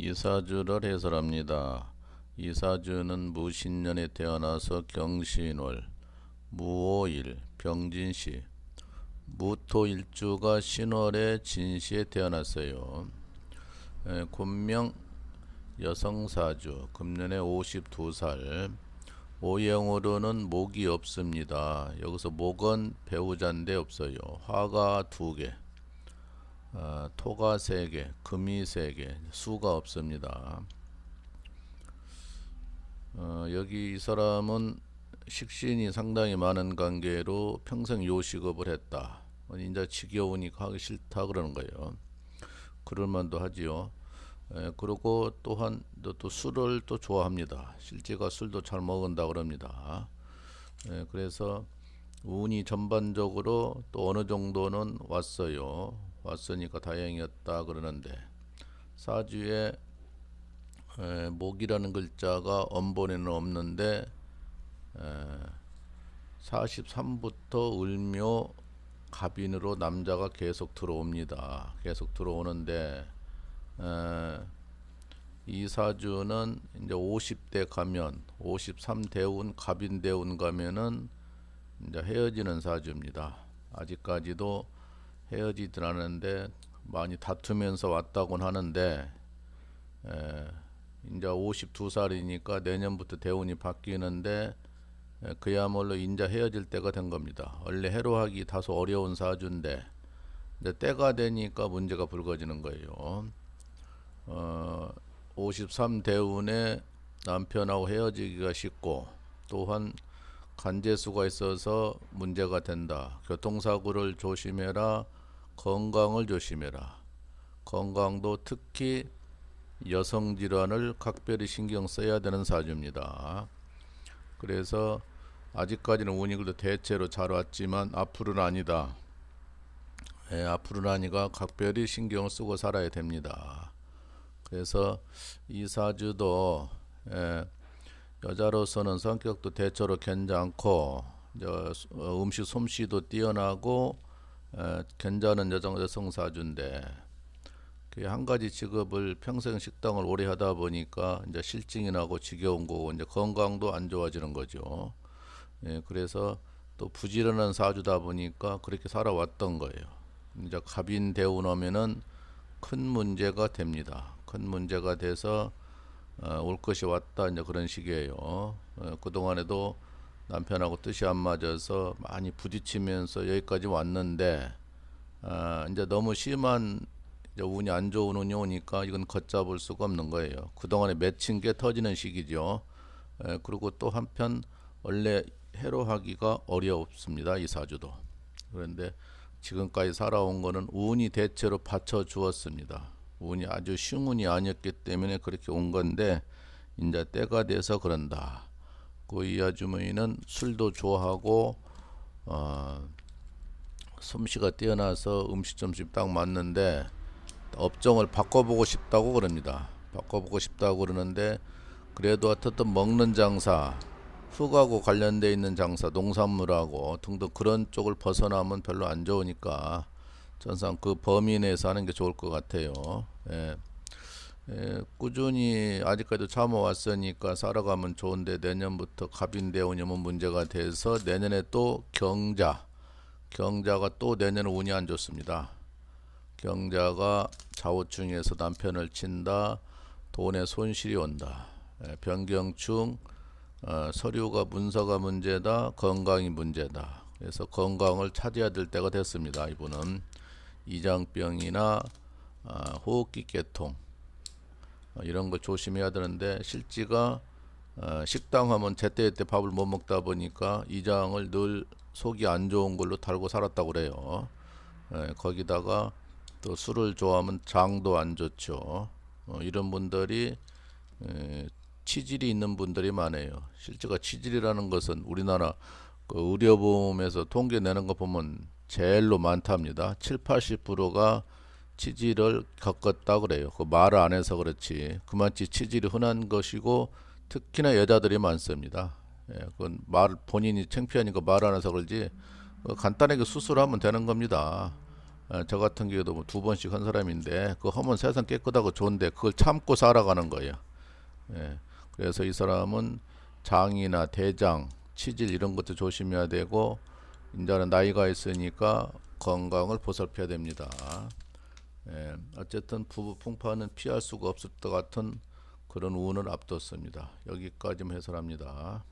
이사주를 해설합니다. 이사주는 무신년에 태어나서 경신월, 무오일, 병진시, 무토일주가 신월에 진시에 태어났어요. 에, 군명 여성사주, 금년에 52살, 오행으로는 목이 없습니다. 여기서 목은 배우자인데 없어요. 화가 두 개, 어, 토가 세 개, 금이 세 개, 수가 없습니다. 어, 여기 이 사람은 식신이 상당히 많은 관계로 평생 요식업을 했다. 이제 지겨우니까 하기 싫다 그러는 거예요. 그럴만도 하지요. 에, 그리고 또한 또, 또 술을 또 좋아합니다. 실제가 술도 잘 먹은다 그럽니다. 에, 그래서 운이 전반적으로 또 어느 정도는 왔어요. 왔으니까 다행이었다 그러는데 사주에 에, 목이라는 글자가 엄본에는 없는데 에, 43부터 을묘 갑인으로 남자가 계속 들어옵니다. 계속 들어오는데 에, 이 사주는 이제 50대 가면 53대운 갑인 대운 가면은 이제 헤어지는 사주입니다. 아직까지도 헤어지진 않았는데 많이 다투면서 왔다곤 하는데 에, 이제 52살이니까 내년부터 대운이 바뀌는데 에, 그야말로 인자 헤어질 때가 된 겁니다. 원래 해로하기 다소 어려운 사주인데 이제 때가 되니까 문제가 불거지는 거예요. 어, 53 대운에 남편하고 헤어지기가 쉽고 또한 간제수가 있어서 문제가 된다. 교통사고를 조심해라. 건강을 조심해라. 건강도 특히 여성 질환을 각별히 신경 써야 되는 사주입니다. 그래서 아직까지는 운이 그래도 대체로 잘 왔지만 앞으로는 아니다. 예, 앞으로는 아니가 각별히 신경을 쓰고 살아야 됩니다. 그래서 이 사주도 예, 여자로서는 성격도 대체로 괜찮고 저, 어, 음식 솜씨도 뛰어나고 에, 괜찮은 여성 여성 사주인데 그 한 가지 직업을 평생 식당을 오래 하다 보니까 이제 실증이 나고 지겨운 거고 이제 건강도 안 좋아지는 거죠. 예, 그래서 또 부지런한 사주다 보니까 그렇게 살아왔던 거예요. 이제 갑인 대운 오면은 큰 문제가 됩니다. 큰 문제가 돼서 어, 올 것이 왔다 이제 그런 식이에요. 어, 그 동안에도 남편하고 뜻이 안 맞아서 많이 부딪히면서 여기까지 왔는데 아, 이제 너무 심한 이제 운이 안 좋은 운이 오니까 이건 걷잡을 수가 없는 거예요. 그 동안에 맺힌 게 터지는 시기죠. 에, 그리고 또 한편 원래 해로하기가 어렵습니다. 이 사주도. 그런데 지금까지 살아온 거는 운이 대체로 받쳐 주었습니다. 운이 아주 쉬운 운이 아니었기 때문에 그렇게 온 건데 이제 때가 돼서 그런다. 그 이 아주머니는 술도 좋아하고 어, 솜씨가 뛰어나서 음식점집 딱 맞는데 업종을 바꿔보고 싶다고 그럽니다. 바꿔보고 싶다고 그러는데 그래도 어떻든 먹는 장사, 흙하고 관련돼 있는 장사, 농산물하고 등등 그런 쪽을 벗어나면 별로 안 좋으니까 전상 그 범위 내에서 하는 게 좋을 것 같아요. 예. 예, 꾸준히 아직까지도 참아왔으니까 살아가면 좋은데 내년부터 갑인대 운이 오면 문제가 돼서 내년에 또 경자, 경자가 또 내년에 운이 안 좋습니다. 경자가 좌우충에서 남편을 친다, 돈에 손실이 온다. 예, 변경충, 어, 서류가 문서가 문제다, 건강이 문제다. 그래서 건강을 찾아야 될 때가 됐습니다. 이분은 이장병이나 아, 호흡기 계통 어, 이런 거 조심해야 되는데 실지가 어, 식당 하면 제때제때 밥을 못 먹다 보니까 이장을 늘 속이 안 좋은 걸로 달고 살았다고 그래요. 에, 거기다가 또 술을 좋아하면 장도 안 좋죠. 어, 이런 분들이 에, 치질이 있는 분들이 많아요. 실제가 치질이라는 것은 우리나라 그 의료보험에서 통계 내는 거 보면 제일로 많답니다. 7, 80%가 치질을 겪었다 그래요. 그 말을 안 해서 그렇지. 그만치 치질이 흔한 것이고 특히나 여자들이 많습니다. 예, 그건 말 본인이 창피하니까 말 안 해서 그러지. 뭐 간단하게 수술하면 되는 겁니다. 어, 저 같은 경우도 뭐 두 번씩 한 사람인데 그 하면 세상 깨끗하고 좋은데 그걸 참고 살아가는 거예요. 예. 그래서 이 사람은 장이나 대장, 치질 이런 것도 조심해야 되고 이제는 나이가 있으니까 건강을 보살펴야 됩니다. 예. 어쨌든 부부 풍파는 피할 수가 없을 것 같은 그런 운을 앞뒀습니다. 여기까지만 해설합니다.